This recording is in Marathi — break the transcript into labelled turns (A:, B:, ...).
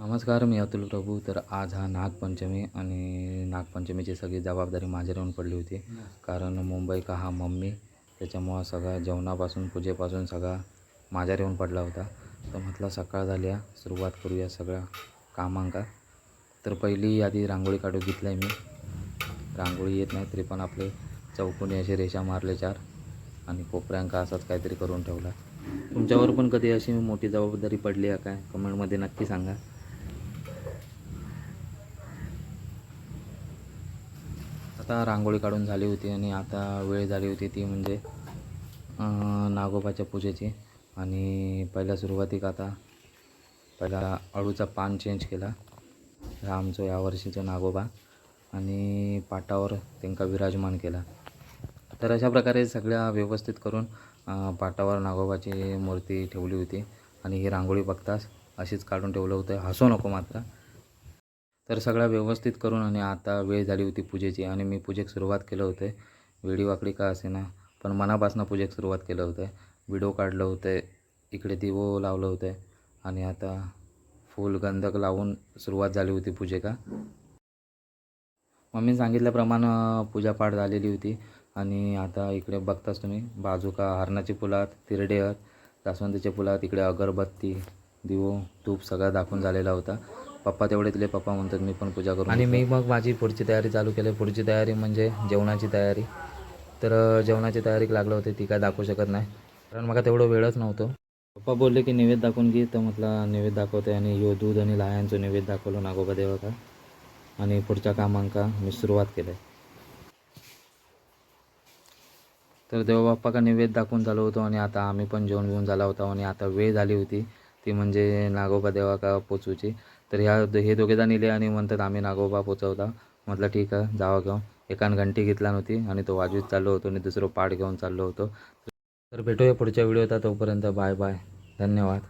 A: नमस्कार मी अतुल प्रभू. तर आज हा नागपंचमी आणि नागपंचमीची सगळी जबाबदारी माझ्यावर येऊन पडली होती. कारण मुंबई का हा मम्मी त्याच्यामुळं सगळा जेवणापासून पूजेपासून सगळा माझ्यावर येऊन पडला होता. तर म्हटलं सकाळ झाली आहे सुरुवात करूया सगळ्या कामांका. तर पहिली आधी रांगोळी काढू घेतली आहे मी. रांगोळी येत नाही तरी पण आपले चौकोनी असे रेषा मारले चार आणि कोपऱ्यांका असाच काहीतरी करून ठेवला. तुमच्यावर पण कधी अशी मोठी जबाबदारी पडली आहे काय? कमेंटमध्ये नक्की सांगा. आता रांगोळी काढून झाली होती आणि आता वेळ झाली होती ती म्हणजे नागोबाच्या पूजेची. आणि पहिल्या सुरुवातीक आता पहिला अळूचा पान चेंज केला. हा आमचो यावर्षीचं नागोबा आणि पाटावर त्यांका विराजमान केला. तर अशा प्रकारे सगळ्या व्यवस्थित करून पाटावर नागोबाची मूर्ती ठेवली होती. आणि ही रांगोळी बघताच अशीच काढून ठेवलं होतं. हसू नको मात्र. तर सगळं व्यवस्थित करून आणि आता वेळ झाली होती पूजेची आणि मी पूजेक सुरुवात केलं होतं. व्हिडिओ वाकडी का असे ना पण मनापासून पूजेक सुरुवात केलं होतं. व्हिडिओ काढलं होतं इकडे दिवो लावलं होते आणि आता फूल गंधक लावून सुरुवात झाली होती पूजेका. मम्मी सांगितल्याप्रमाणे पूजापाठ झालेली होती आणि आता इकडे बघताच तुम्ही बाजूका हरणाची फुलात तिरडे आहेत जास्वंदीचे फुलात इकडे अगरबत्ती दिवो धूप सगळा दाखवून झालेला होता. पप्पा तेवढे दिले पप्पा म्हणतात मी पण पूजा करू आणि मी मग माझी पुढची तयारी चालू केली. पुढची तयारी म्हणजे जेवणाची तयारी. तर जेवणाची तयारी लागलं होते ती काय दाखवू शकत नाही. कारण मला तेवढं वेळच नव्हतं. पप्पा बोलले की नैवेद्य दाखवून घे. तर म्हटलं नैवेद्य दाखवते. आणि यो दूध आणि लायांचं नैवेद्य दाखवलं नागोबा देवाका आणि पुढच्या कामांका मी सुरुवात केलं. तर देवबाप्पा का नैवेद्य दाखवून झालो होतो आणि आता आम्ही पण जेवण घेऊन झाला होता. आणि आता वेळ झाली होती ती म्हणजे नागोबा देवाका पोचूची. तर ह्या हे दोघे जण इले आणि म्हणतात आम्ही नागोबा पोचवला म्हटलं ठीक आहे जावा घेऊन एकान घंटी घेतला नव्हती आणि तो वाजवीत चाललो होतो आणि दुसरं पाठ घेऊन चाललो होतो. तर भेटूया पुढच्या व्हिडिओत तोपर्यंत बाय बाय. धन्यवाद.